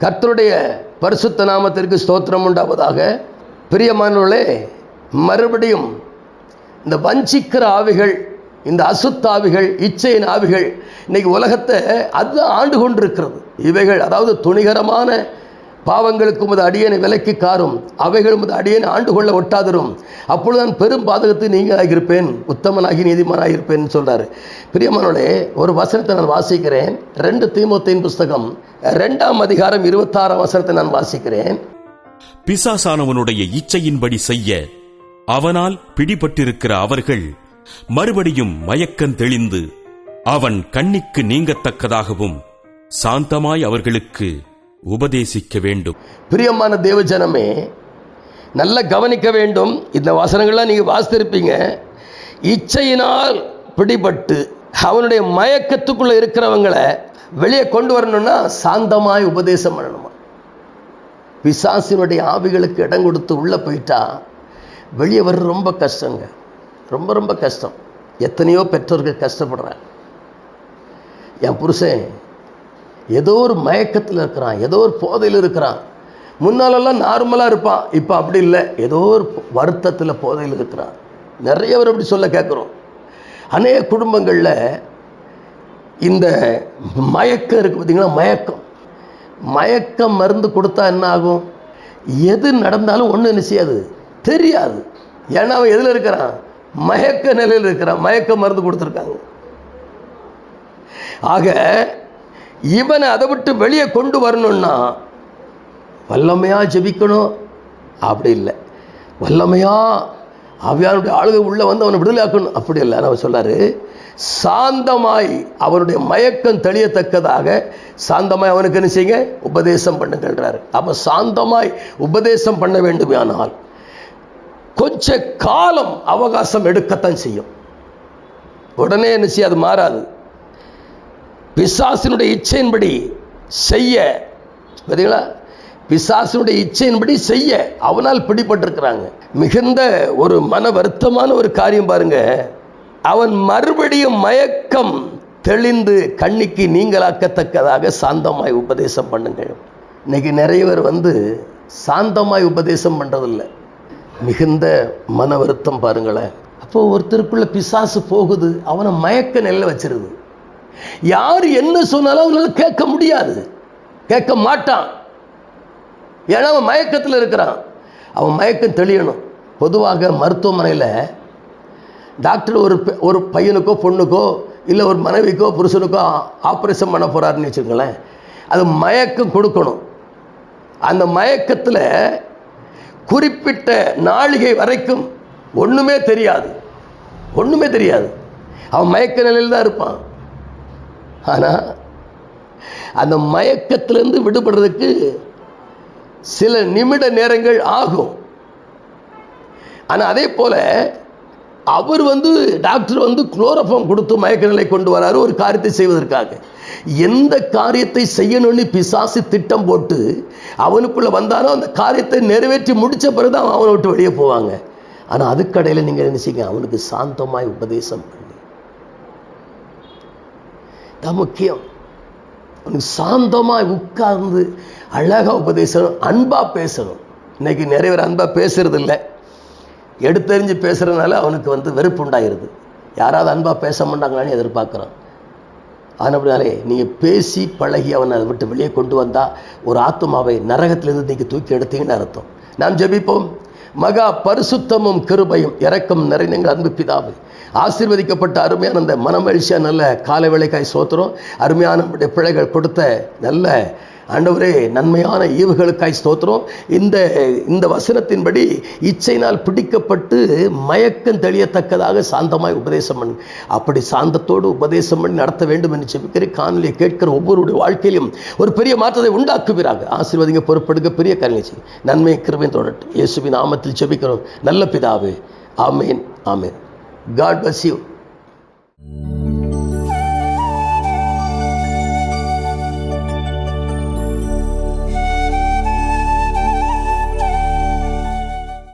கர்த்தருடைய பரிசுத்த நாமத்திற்கு ஸ்தோத்திரம் உண்டாவதாக. பிரியமானவர்களே மறுபடியும் இந்த வஞ்சிக்கிற ஆவிகள் இந்த அசுத்தாவிகள் இச்சையின் ஆவிகள் இன்னைக்கு உலகத்தை அது ஆண்டு கொண்டிருக்கிறது. இவைகள் அதாவது துணிகரமான பாவங்களுக்கு உமது அடியனை விலைக்கு காரும். அவைகள் உமது அடியனை ஆண்டு கொள்ள ஒட்டாதரும். அப்பொழுது நான் பெரும் பாதகத்தை நீங்களாக ஆகியிருப்பேன் உத்தமனாகி நீதிமானாகியிருப்பேன் இருப்பேன் சொல்றாரு. பிரியமானோடே ஒரு வசனத்தை நான் வாசிக்கிறேன். ரெண்டு தீமுத்தின் புஸ்தகம். ரெண்டாம் அதிகாரம் இருபத்தாறாம் வசனத்தை நான் வாசிக்கிறேன். பிசாசானவனுடைய இச்சையின்படி செய்ய அவனால் பிடிபட்டிருக்கிற அவர்கள் மறுபடியும் மயக்கம் தெளிந்து அவன் கண்ணிக்கு நீங்கத்தக்கதாகவும் சாந்தமாய் அவர்களுக்கு உபதேசிக்க வேண்டும். பிரியமான தேவஜனமே நல்லா கவனிக்க வேண்டும். இந்த வசனங்கள்லாம் நீங்கள் வாசித்திருப்பீங்க. இச்சையினால் பிடிபட்டு அவனுடைய மயக்கத்துக்குள்ளே இருக்கிறவங்களை வெளியே கொண்டு வரணும்னா சாந்தமாய் உபதேசம் பண்ணணுமா? பிசாசினுடைய ஆவிகளுக்கு இடம் கொடுத்து உள்ளே போயிட்டா வெளியே வர்ற ரொம்ப கஷ்டங்க. ரொம்ப ரொம்ப கஷ்டம். எத்தனையோ பெற்றோர்கள் கஷ்டப்படுறாங்க. என் புருஷன் ஏதோ ஒரு மயக்கத்தில் இருக்கிறான் ஏதோ ஒரு போதையில் இருக்கிறான். முன்னாலெல்லாம் நார்மலாக இருப்பான் இப்போ அப்படி இல்லை. ஏதோ ஒரு வருத்தத்தில் போதையில் இருக்கிறான். நிறைய பேர் அப்படி சொல்ல கேட்குறோம். அநேக குடும்பங்களில் இந்த மயக்கம் இருக்குது பார்த்தீங்கன்னா மயக்கம். மயக்கம் மருந்து கொடுத்தா என்ன ஆகும்? எது நடந்தாலும் ஒன்றும் என்ன செய்யாது? தெரியாது. ஏன்னா அவன் எதில் இருக்கிறான்? மயக்க நிலையில் இருக்கிறான். மயக்க மருந்து கொடுத்துருக்காங்க. ஆக இவனை அதை விட்டு வெளியே கொண்டு வரணும்னா வல்லமையா ஜெபிக்கணும். அப்படி இல்லை. வல்லமையா அவ்வியானுடைய ஆளுகை உள்ளே வந்து அவனை விடுதலையாக்கணும். அப்படி இல்லை. அவர் சொல்லாரு சாந்தமாய் அவனுடைய மயக்கம் தெளியத்தக்கதாக சாந்தமாய் அவனுக்கு என்ன செய்யுங்க? உபதேசம் பண்ணுங்கன்றாரு அப்போ சாந்தமாய் உபதேசம் பண்ண வேண்டுமானால் கொஞ்ச காலம் அவகாசம் எடுக்கத்தான் செய்யும். உடனே என்ன செய்ய அது மாறாது. பிசாசினுடைய இச்சையின்படி செய்ய பார்த்தீங்களா பிசாசினுடைய இச்சையின்படி செய்ய அவனால் பிடிபட்டிருக்கிறாங்க. மிகுந்த ஒரு மன வருத்தமான ஒரு காரியம் பாருங்க. அவன் மறுபடியும் மயக்கம் தெளிந்து கண்ணிக்கு நீங்களாக்கத்தக்கதாக சாந்தமாய் உபதேசம் பண்ணுங்கள். இன்னைக்கு நிறைய பேர் வந்து சாந்தமாய் உபதேசம் பண்ணுறதில்ல மிகுந்த மன வருத்தம் பாருங்களேன். அப்போது ஒருத்தருக்குள்ள பிசாசு போகுது அவனை மயக்க நெல்ல வச்சிருது. யார் என்ன சொன்னாலும் அவனால கேட்க முடியாது. கேட்க மாட்டான். ஏன்னா அவன் மயக்கத்தில் இருக்கிறான். அவன் மயக்கம் தெளியணும். பொதுவாக மருத்துவமனையில் டாக்டர் ஒரு ஒரு பையனுக்கோ பொண்ணுக்கோ இல்லை ஒரு மனைவிக்கோ புருஷனுக்கோ ஆப்ரேஷன் பண்ண போகிறாருன்னு வச்சுக்கோங்களேன். அது மயக்கம் கொடுக்கணும். அந்த மயக்கத்தில் குறிப்பிட்ட நாளிகை வரைக்கும் ஒன்றுமே தெரியாது. ஒன்றுமே தெரியாது. அவன் மயக்க நிலையில் தான் இருப்பான். ஆனால் அந்த மயக்கத்திலிருந்து விடுபடுறதுக்கு சில நிமிட நேரங்கள் ஆகும். ஆனால் அதே போல் அவர் வந்து டாக்டர் வந்து குளோரோஃபார்ம் கொடுத்து மயக்க நிலை கொண்டு வராரு ஒரு காரியத்தை செய்வதற்காக. எந்த காரியத்தை செய்யணும்னு பிசாசு திட்டம் போட்டு அவனுக்குள்ள வந்தாலும் அந்த காரியத்தை நிறைவேற்றி முடிச்ச பிறகு தான் அவனை விட்டு வெளியே போவாங்க. ஆனால் அதுக்கடையில் நீங்கள் நினைச்சிங்க அவனுக்கு சாந்தமாய் உபதேசம் பண்ணு. தான் முக்கியம். சாந்தமாக சாந்தமாய் உட்கார்ந்து அழகா உபதேசம் அன்பாக பேசணும். இன்னைக்கு நிறைய பேர் அன்பாக பேசுறது இல்லை எடுத்தெறிஞ்சு பேசுறதுனால அவனுக்கு வந்து வெறுப்பு உண்டாயிருது. யாராவது அன்பாக பேச மாட்டாங்களான்னு எதிர்பார்க்குறான். ஆனப்படினாலே நீங்கள் பேசி பழகி அவனை அதை விட்டு வெளியே கொண்டு வந்தால் ஒரு ஆத்மாவை நரகத்திலிருந்து நீங்கள் தூக்கி எடுத்தீங்கன்னு அர்த்தம். நாம் ஜெபிப்போம். மகா பரிசுத்தமும் கிருபையும் இறக்கம் நிறைந்த அன்பு பிதாவு. ஆசீர்வதிக்கப்பட்ட அருமையான அந்த மனமகிழ்ச்சியாக நல்ல காலை வேலைக்காய் சோத்திரம். அருமையான பிள்ளைகள் கொடுத்த நல்ல ஆண்டவரே நன்மையான ஈவுகளுக்காய் ஸ்தோத்திரம். இந்த இந்த வசனத்தின்படி இச்சையினால் பிடிக்கப்பட்டு மயக்கம் தெளியத்தக்கதாக சாந்தமாய் உபதேசம் பண்ணு. அப்படி சாந்தத்தோடு உபதேசம் பண்ணி நடத்த வேண்டும் என்று செபிக்கிற காணொலியை கேட்கிற ஒவ்வொருடைய வாழ்க்கையிலும் ஒரு பெரிய மாற்றத்தை உண்டாக்குவீராக. ஆசீர்வதிங்க பொறுப்படுக்க பெரிய கருணை நன்மை கிருபையும் தொடரட்டும் இயேசுவின் நாமத்தில் செபிக்கிறோம் நல்ல பிதாவே. ஆமேன் ஆமேன். God bless you.